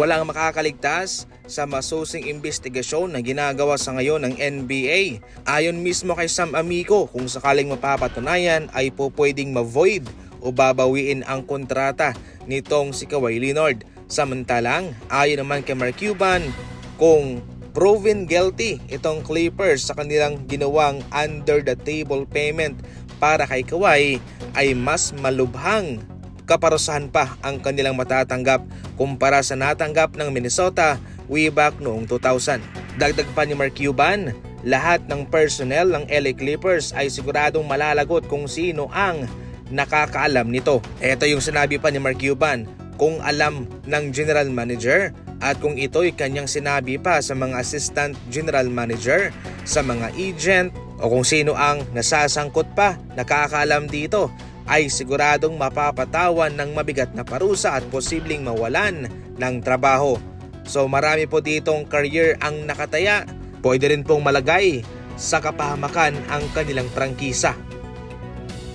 Walang makakaligtas sa masusing investigasyon na ginagawa sa ngayon ng NBA. Ayon mismo kay Sam Amico, kung sakaling mapapatunayan ay po pwedeng ma-void o babawiin ang kontrata nitong si Kawhi Leonard. Samantalang, ayon naman kay Mark Cuban, kung proven guilty itong Clippers sa kanilang ginawang under the table payment para kay Kawhi ay mas malubhang kaparusahan pa ang kanilang matatanggap kumpara sa natanggap ng Minnesota way back noong 2000. Dagdag pa ni Mark Cuban, lahat ng personnel ng LA Clippers ay siguradong malalagot kung sino ang nakakaalam nito. Ito yung sinabi pa ni Mark Cuban, kung alam ng general manager at kung ito'y kanyang sinabi pa sa mga assistant general manager, sa mga agent o kung sino ang nasasangkot pa nakakaalam dito ay siguradong mapapatawan ng mabigat na parusa at posibleng mawalan ng trabaho. So marami po ditong career ang nakataya. Pwede rin pong malagay sa kapahamakan ang kanilang prangkisa.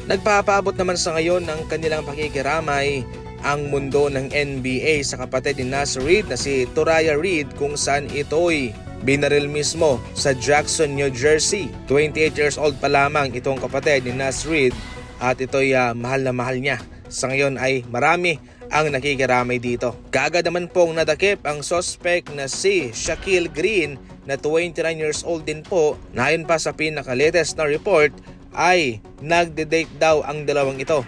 Nagpapaabot naman sa ngayon ng kanilang pakikiramay ang mundo ng NBA sa kapatid ni Nas Reed na si Toraya Reed kung saan ito'y binaril mismo sa Jackson, New Jersey. 28 years old pa lamang itong kapatid ni Nas Reed at ito'y ah, mahal na mahal niya. Sa ngayon ay marami ang nakikiramay dito. Kaagad naman pong nadakip ang suspect na si Shaquille Green na 29 years old din po na ayon pa sa pinaka-latest na report ay nagde-date daw ang dalawang ito.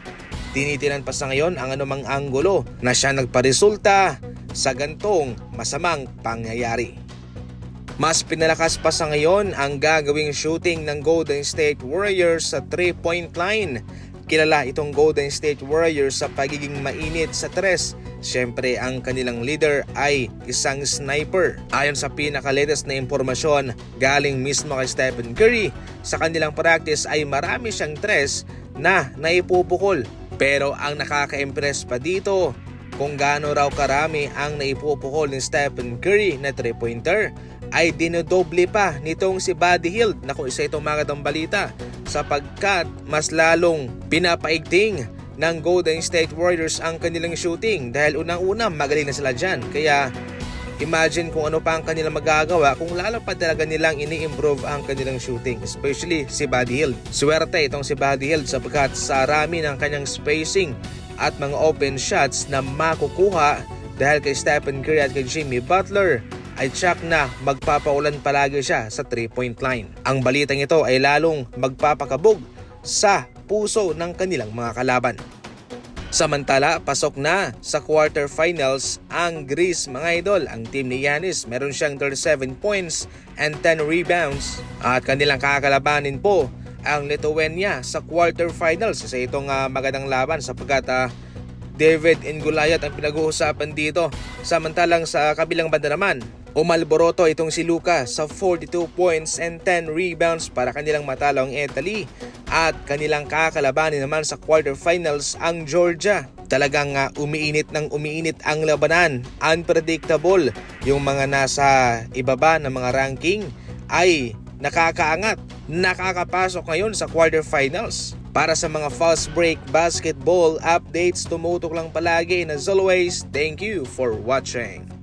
Tinitinan pa sa ngayon ang anumang anggulo na siya nagparesulta sa gantong masamang pangyayari. Mas pinalakas pa sa ngayon ang gagawing shooting ng Golden State Warriors sa 3-point line. Kilala itong Golden State Warriors sa pagiging mainit sa tres. Siyempre ang kanilang leader ay isang sniper. Ayon sa pinaka-latest na impormasyon galing mismo kay Stephen Curry, sa kanilang practice ay marami siyang tres na naipupukol. Pero ang nakaka-impress pa dito kung gaano raw karami ang naipupukol ni Stephen Curry na 3-pointer ay dinodoble pa nitong si Buddy Hield na kung isa itong magandang balita sapagkat mas lalong pinapaigting ng Golden State Warriors ang kanilang shooting dahil unang-una magaling na sila dyan. Kaya imagine kung ano pa ang kanilang magagawa kung lalo pa talaga nilang ini-improve ang kanilang shooting especially si Buddy Hield. Swerte itong si Buddy Hield sapagkat sa rami ng kanyang spacing at mga open shots na makukuha dahil kay Stephen Curry at kay Jimmy Butler ay tsak na magpapaulan palagi siya sa 3-point line. Ang balitang ito ay lalong magpapakabog sa puso ng kanilang mga kalaban. Samantala, pasok na sa quarterfinals ang Greece mga idol. Ang team ni Yanis meron siyang 37 points and 10 rebounds at kanilang kakalabanin po ang Lithuania sa quarterfinals. Isa itong ah, magandang laban sapagkat ah, David and Goliath ang pinag-uusapan dito. Samantalang sa kabilang banda naman, umalboroto itong si Luka sa 42 points and 10 rebounds para kanilang matalo ang Italy at kanilang kakalabanin naman sa quarterfinals ang Georgia. Talagang uh, umiinit ng umiinit ang labanan. Unpredictable. Yung mga nasa ibaba ng mga ranking ay nakakaangat, nakakapasok ngayon sa quarterfinals. Para sa mga fast break basketball updates, tumutok lang palagi. And as always, thank you for watching.